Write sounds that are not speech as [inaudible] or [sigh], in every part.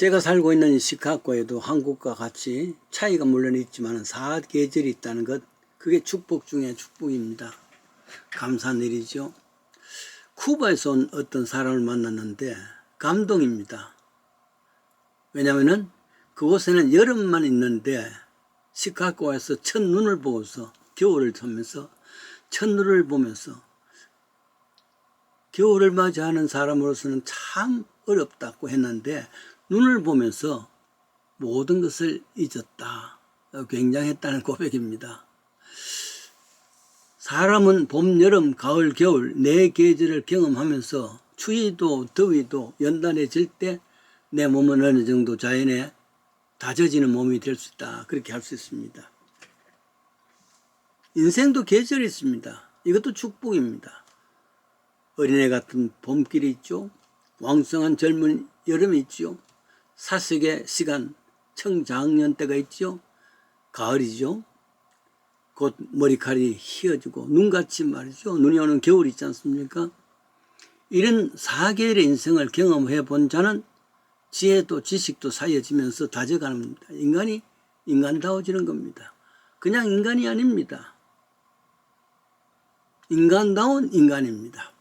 제가 살고 있는 시카고에도 한국과 같이 차이가 물론 있지만 사계절이 있다는 것 그게 축복 중에 축복입니다. 감사한 일이죠. 쿠바에서 온 어떤 사람을 만났는데 감동입니다. 왜냐하면 그곳에는 여름만 있는데 시카고에서 첫눈을 보고서 겨울을 보면서 첫눈을 보면서 겨울을 맞이하는 사람으로서는 참 어렵다고 했는데 눈을 보면서 모든 것을 잊었다. 굉장했다는 [laughs] 고백입니다. 사람은 봄, 여름, 가을, 겨울 네 계절을 경험하면서 추위도 더위도 연단해질 때 내 몸은 어느 정도 자연에 다져지는 몸이 될 수 있다. 그렇게 할 수 있습니다. 인생도 계절이 있습니다. 이것도 축복입니다. 어린애 같은 봄길이 있죠. 왕성한 젊은 여름이 있죠. 사색의 시간, 청장년 때가 있죠. 가을이죠. 곧 머리칼이 휘어지고 눈같이 말이죠. 눈이 오는 겨울이 있지 않습니까? 이런 사계절의 인생을 경험해 본 자는 지혜도 지식도 사여지면서 다져가는 겁니다. 인간이 인간다워지는 겁니다. 그냥 인간이 아닙니다. 인간다운 인간입니다.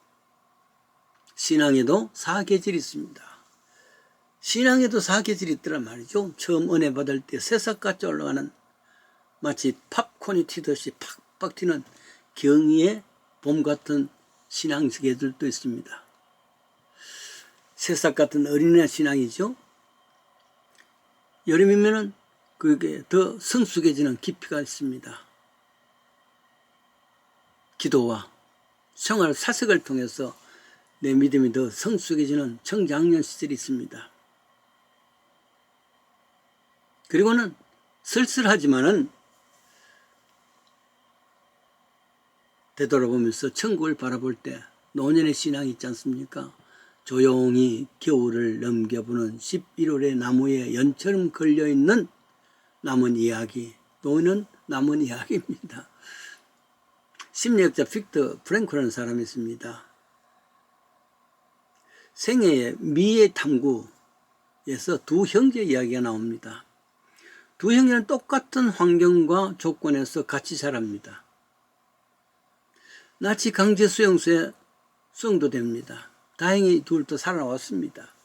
신앙에도 사계절이 있습니다. 신앙에도 사계절이 있더란 말이죠. 처음 은혜 받을 때 새싹같이 올라가는 마치 팝콘이 튀듯이 팍팍 튀는 경의의 봄 같은 신앙 계절도 있습니다. 새싹 같은 어린애 신앙이죠. 여름이면은 그게 더 성숙해지는 깊이가 있습니다. 기도와 생활 사색을 통해서 내 믿음이 더 성숙해지는 청장년 시절이 있습니다. 그리고는 쓸쓸하지만은 되돌아보면서 천국을 바라볼 때 노년의 신앙이 있지 않습니까? 조용히 겨울을 넘겨보는 11월의 나무에 연처럼 걸려있는 남은 이야기, 노는 남은 이야기입니다. 심리학자 빅터 프랭크라는 사람이 있습니다. 생애의 미의 탐구에서 두 형제 이야기가 나옵니다. 두 형제는 똑같은 환경과 조건에서 같이 자랍니다. 나치 강제 수용소에 수용도됩니다. 다행히 둘도 살아왔습니다.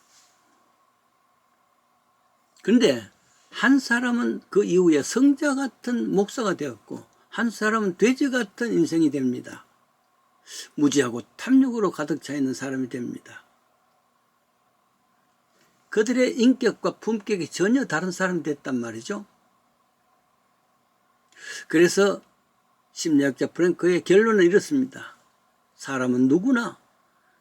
그런데 한 사람은 그 이후에 성자 같은 목사가 되었고 한 사람은 돼지 같은 인생이 됩니다. 무지하고 탐욕으로 가득 차 있는 사람이 됩니다. 그들의 인격과 품격이 전혀 다른 사람이 됐단 말이죠. 그래서 심리학자 프랭크의 결론은 이렇습니다. 사람은 누구나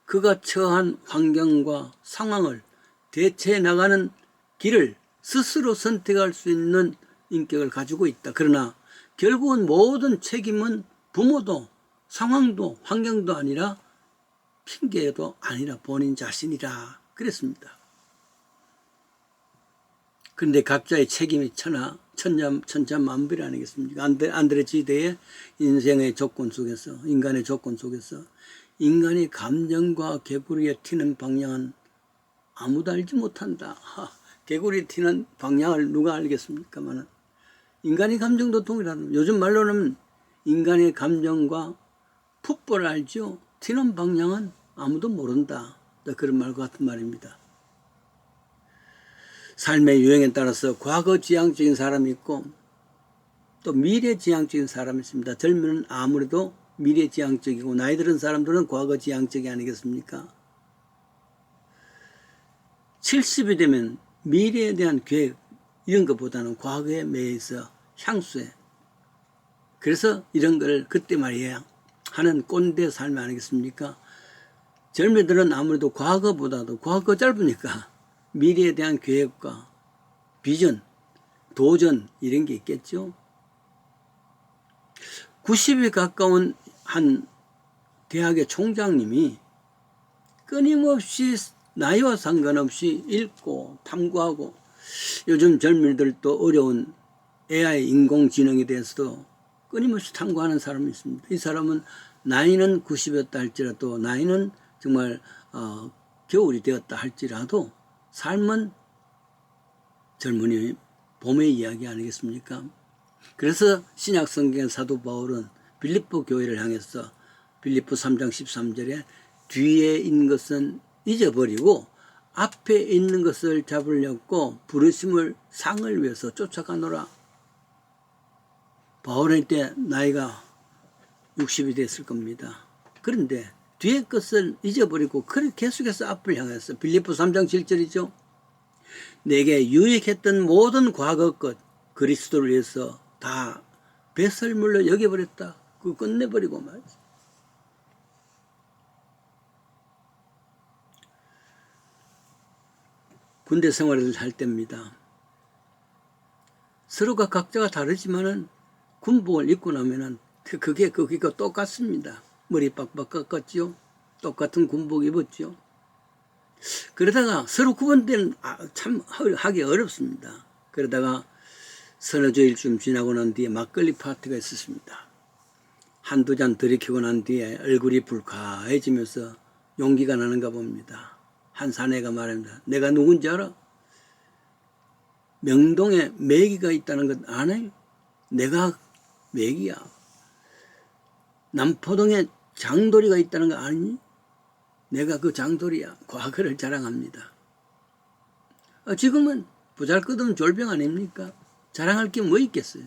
그가 처한 환경과 상황을 대체해 나가는 길을 스스로 선택할 수 있는 인격을 가지고 있다. 그러나 결국은 모든 책임은 부모도 상황도 환경도 아니라 핑계도 아니라 본인 자신이라 그랬습니다. 그런데 각자의 책임이 천하 천자 천자만별 아니겠습니까? 안드, 안드레 지대의 인생의 조건 속에서 인간의 조건 속에서 인간의 감정과 개구리에 튀는 방향은 아무도 알지 못한다. 하, 개구리 튀는 방향을 누가 알겠습니까만은 인간의 감정도 동일하다. 요즘 말로는 인간의 감정과 풋볼 알죠? 튀는 방향은 아무도 모른다. 그런 말과 같은 말입니다. 삶의 유행에 따라서 과거 지향적인 사람이 있고 또 미래 지향적인 사람이 있습니다. 젊은 아무래도 미래 지향적이고 나이 들은 사람들은 과거 지향적이 아니겠습니까? 70이 되면 미래에 대한 계획 이런 것보다는 과거에 매여서 향수에 그래서 이런 걸 그때 말이야 하는 꼰대 삶이 아니겠습니까? 젊은이들은 아무래도 과거보다도 과거 짧으니까 미래에 대한 계획과 비전, 도전 이런 게 있겠죠. 90에 가까운 한 대학의 총장님이 끊임없이 나이와 상관없이 읽고 탐구하고 요즘 젊은이들도 어려운 AI 인공지능에 대해서도 끊임없이 탐구하는 사람이 있습니다. 이 사람은 나이는 90이었다 할지라도 나이는 정말 어, 겨울이 되었다 할지라도 삶은 젊은이 봄의 이야기 아니겠습니까? 그래서 신약 성경 사도 바울은 빌립보 교회를 향해서 빌립보 3장 13절에 뒤에 있는 것은 잊어버리고 앞에 있는 것을 잡으려고 부르심을 상을 위해서 쫓아가노라. 바울의 때 나이가 60이 됐을 겁니다. 그런데 뒤에 것을 잊어버리고 그래 계속해서 앞을 향해서 빌립보 3장 7절이죠. 내게 유익했던 모든 과거 것 그리스도를 위해서 다 배설물로 여겨버렸다. 그 끝내버리고 말이지. 군대 생활을 할 때입니다. 서로가 각자가 다르지만은 군복을 입고 나면은 그게 그게 똑같습니다. 머리 빡빡 깎았죠. 똑같은 군복 입었죠. 그러다가 서로 구분되는 아, 참 하기 어렵습니다. 그러다가 서너 주일쯤 지나고 난 뒤에 막걸리 파티가 있었습니다. 한두 잔 들이키고 난 뒤에 얼굴이 불쾌해지면서 용기가 나는가 봅니다. 한 사내가 말합니다. 내가 누군지 알아? 명동에 매기가 있다는 것 아네? 내가 매기야. 남포동에 장돌이가 있다는 거 아니? 내가 그 장돌이야. 과거를 자랑합니다. 아, 지금은 보잘것없는 졸병 아닙니까? 자랑할 게 뭐 있겠어요?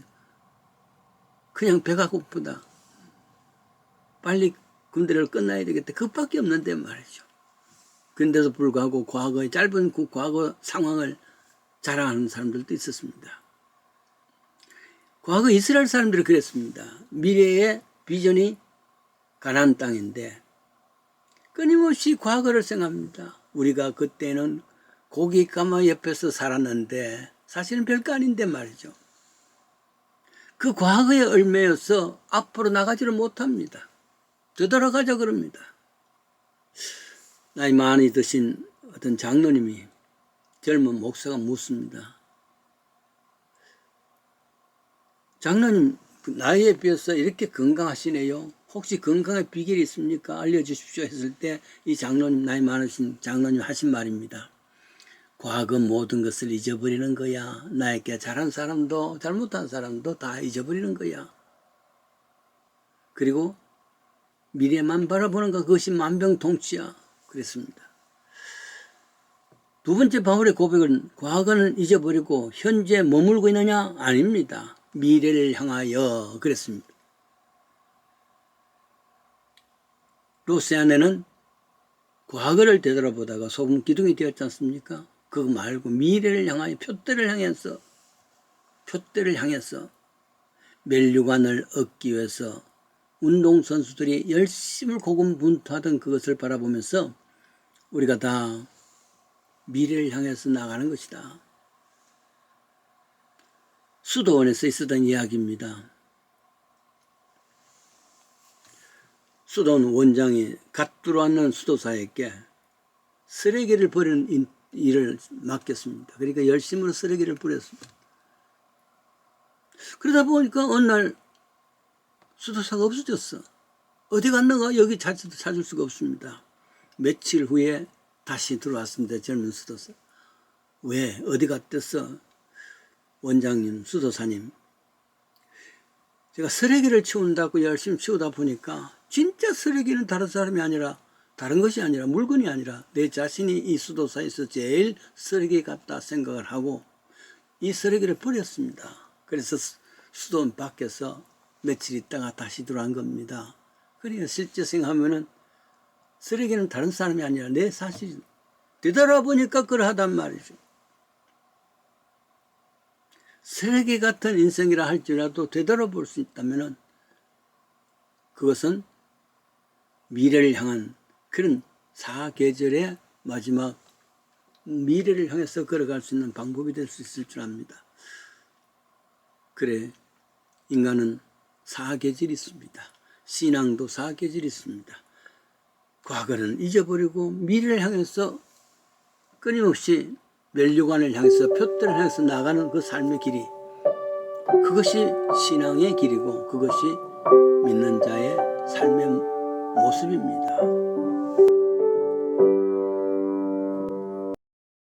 그냥 배가 고프다. 빨리 군대를 끝나야 되겠다. 그밖에 없는데 말이죠. 근데도 불구하고 과거의 짧은 그 과거 상황을 자랑하는 사람들도 있었습니다. 과거 이스라엘 사람들이 그랬습니다. 미래의 비전이 가나안 땅인데 끊임없이 과거를 생각합니다. 우리가 그때는 고기 까마 옆에서 살았는데 사실은 별거 아닌데 말이죠. 그 과거의 얼매여서 앞으로 나가지를 못합니다. 되돌아가자 그럽니다. 나이 많이 드신 어떤 장로님이 젊은 목사가 묻습니다. 장로님, 그 나이에 비해서 이렇게 건강하시네요. 혹시 건강의 비결이 있습니까? 알려주십시오 했을 때 이 장로님, 나이 많으신 장로님 하신 말입니다. 과거 모든 것을 잊어버리는 거야. 나에게 잘한 사람도 잘못한 사람도 다 잊어버리는 거야. 그리고 미래만 바라보는 것 그것이 만병통치야. 그랬습니다. 두 번째 바울의 고백은 과거는 잊어버리고 현재 머물고 있느냐? 아닙니다. 미래를 향하여 그랬습니다. 로세 안에는 과거를 되돌아보다가 소금 기둥이 되었지 않습니까? 그거 말고 미래를 향하여 표대를 향해서 표대를 향해서 멜류관을 얻기 위해서 운동선수들이 열심을 고군분투하던 그것을 바라보면서 우리가 다 미래를 향해서 나가는 것이다. 수도원에서 있었던 이야기입니다. 수도원 원장이 갓 들어왔는 수도사에게 쓰레기를 버리는 일을 맡겼습니다. 그러니까 열심으로 쓰레기를 버렸습니다. 그러다 보니까 어느 날 수도사가 없어졌어. 어디 갔는가 여기 자체도 찾을 수가 없습니다. 며칠 후에 다시 들어왔습니다. 젊은 수도사. 왜? 어디 갔댔어? 원장님, 수도사님. 제가 쓰레기를 치운다고 열심히 치우다 보니까 진짜 쓰레기는 다른 사람이 아니라 다른 것이 아니라 물건이 아니라 내 자신이 이 수도사에서 제일 쓰레기 같다 생각을 하고 이 쓰레기를 버렸습니다. 그래서 수도원 밖에서 며칠 있다가 다시 들어간 겁니다. 그러니까 실제 생각하면은 쓰레기는 다른 사람이 아니라 내 사실. 되돌아보니까 그러하단 말이죠. 쓰레기 같은 인생이라 할지라도 되돌아볼 수 있다면은 그것은 미래를 향한 그런 사계절의 마지막 미래를 향해서 걸어갈 수 있는 방법이 될 수 있을 줄 압니다. 그래, 인간은 사계절이 있습니다. 신앙도 사계절이 있습니다. 과거는 잊어버리고 미래를 향해서 끊임없이 멸류관을 향해서 표대를 향해서 나가는 그 삶의 길이 그것이 신앙의 길이고 그것이 믿는 자의 삶의 모습입니다.